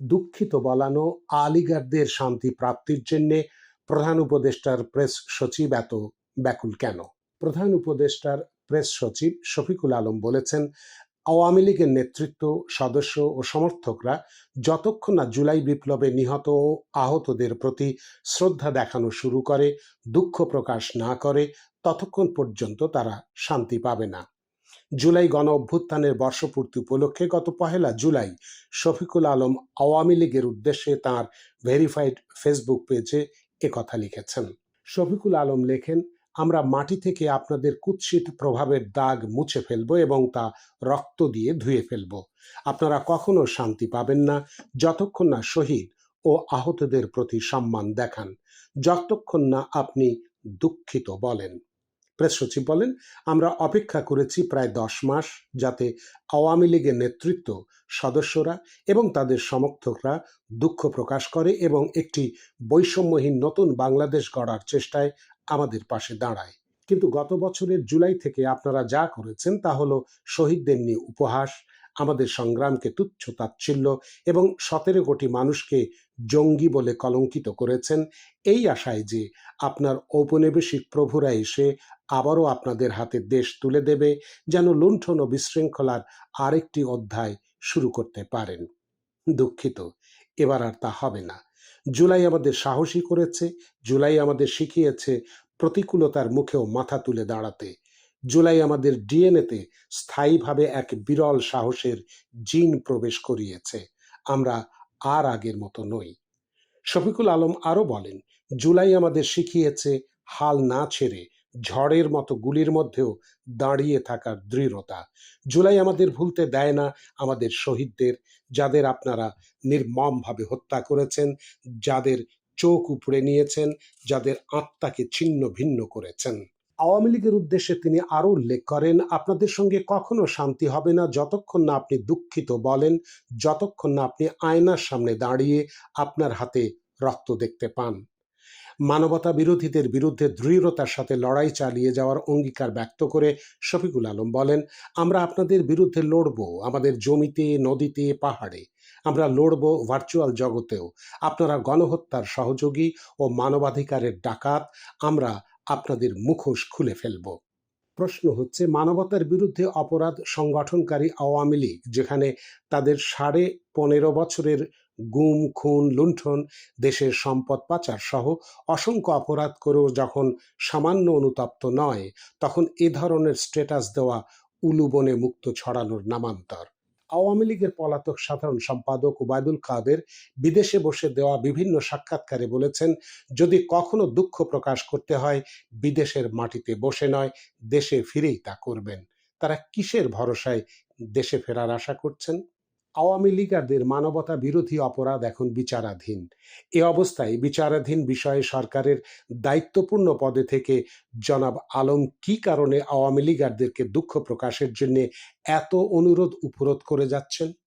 দুঃখিত বলানো আলিগারদের শান্তি প্রাপ্তির জন্যে প্রধান উপদেষ্টার প্রেস সচিব এত ব্যাকুল কেন? প্রধান উপদেষ্টার প্রেস সচিব শফিকুল আলম বলেছেন, আওয়ামী লীগের নেতৃত্ব, সদস্য ও সমর্থকরা যতক্ষণ না জুলাই বিপ্লবে নিহত ও আহতদের প্রতি শ্রদ্ধা দেখানো শুরু করে, দুঃখ প্রকাশ না করে, ততক্ষণ পর্যন্ত তারা শান্তি পাবে না। জুলাই গণ অভ্যুত্থানের বর্ষপূর্তি উপলক্ষে গত পহেলা জুলাই শফিকুল আলম আওয়ামী লীগের উদ্দেশ্যে তার ভেরিফাইড ফেসবুক পেজে একথা লিখেছেন। শফিকুল আলম লেখেন, আমরা মাটি থেকে আপনাদের কুৎসিত প্রভাবের দাগ মুছে ফেলব এবং তা রক্ত দিয়ে ধুয়ে ফেলব। আপনারা কখনো শান্তি পাবেন না, যতক্ষণ না শহীদ ও আহতদের প্রতি সম্মান দেখান, যতক্ষণ না আপনি দুঃখিত বলেন। প্রেস সচিব বলেন, আমরা অপেক্ষা করেছি প্রায় দশ মাস যাতে আওয়ামী লীগের নেতৃত্ব, সদস্যরা এবং তাদের সমর্থকরা দুঃখ প্রকাশ করে এবং একটি বৈষম্যহীন নতুন বাংলাদেশ গড়ার চেষ্টায় আমাদের পাশে দাঁড়ায়। কিন্তু গত বছরের জুলাই থেকে আপনারা যা করেছেন তা হলো শহীদদের নিয়ে উপহাস, আমাদের সংগ্রামকে তুচ্ছ তাচ্ছিল্য এবং সতেরো কোটি মানুষকে জঙ্গি বলে কলঙ্কিত করেছেন। এই আশায় যে আপনার ঔপনিবেশিক প্রভুরা এসে আবারও আপনাদের হাতে দেশ তুলে দেবে, যেন লুণ্ঠন ও বিশৃঙ্খলার আরেকটি অধ্যায় শুরু করতে পারেন। দুঃখিত, এবার আর তা হবে না। জুলাই আমাদের সাহসী করেছে, জুলাই আমাদের শিখিয়েছে প্রতিকূলতার মুখেও মাথা তুলে দাঁড়াতে। জুলাই আমাদের ডিএনএতে স্থায়ীভাবে এক বিরল সাহসের জিন প্রবেশ করিয়েছে। আমরা আর আগের মতো নই। শফিকুল আলম আরও বলেন, জুলাই আমাদের শিখিয়েছে হাল না ছেড়ে ঝড়ের মতো গুলির মধ্যেও দাঁড়িয়ে থাকার দৃঢ়তা। জুলাই আমাদের ভুলতে দেয় না আমাদের শহীদদের, যাদের আপনারা নির্মমভাবে হত্যা করেছেন, যাদের চোখ উপড়ে নিয়েছেন, যাদের আত্মাকে ছিন্ন ভিন্ন করেছেন। আওয়ামী লীগের উদ্দেশ্যে তিনি আরও উল্লেখ করেন, আপনাদের সঙ্গে কখনো শান্তি হবে না যতক্ষণ না আপনি দুঃখিত বলেন, যতক্ষণ না আপনি আয়নার সামনে দাঁড়িয়ে আপনার হাতে রক্ত দেখতে পান। মানবতা বিরোধীদের বিরুদ্ধে দৃঢ়তার সাথে লড়াই চালিয়ে যাওয়ার অঙ্গীকার ব্যক্ত করে শফিকুল আলম বলেন, আমরা আপনাদের বিরুদ্ধে লড়ব, আমাদের জমিতে, নদীতে, পাহাড়ে। আমরা লড়ব ভার্চুয়াল জগতেও। আপনারা গণহত্যার সহযোগী ও মানবাধিকারের ডাকাত। আমরা আপনাদের মুখোশ খুলে ফেলব। প্রশ্ন হচ্ছে, মানবতার বিরুদ্ধে অপরাধ সংগঠনকারী আওয়ামী লীগ, যেখানে তাদের সাড়ে পনেরো বছরের গুম, খুন, লুণ্ঠন, দেশের সম্পদ পাচার সহ অসংখ্য অপরাধ করেও যখন সামান্য অনুতপ্ত নয়, তখন এ ধরনের স্ট্যাটাস দেওয়া উলুবনে মুক্ত ছড়ানোর নামান্তর। আওয়ামী লীগের পলাতক সাধারণ সম্পাদক ওবায়দুল কাদের বিদেশে বসে দেওয়া বিভিন্ন সাক্ষাৎকারে বলেছেন, যদি কখনো দুঃখ প্রকাশ করতে হয়, বিদেশের মাটিতে বসে নয়, দেশে ফিরেই তা করবেন। তারা কিসের ভরসায় দেশে ফেরার আশা করছেন? আওয়ামী লীগারদের মানবতা বিরোধী অপরাধ এখন বিচারাধীন। এ অবস্থায় বিচারাধীন বিষয়ে সরকারের দায়িত্বপূর্ণ পদে থেকে জনাব আলম কি কারণে আওয়ামী লীগারদেরকে দুঃখ প্রকাশের জন্য এত অনুরোধ উপরোধ করে যাচ্ছেন?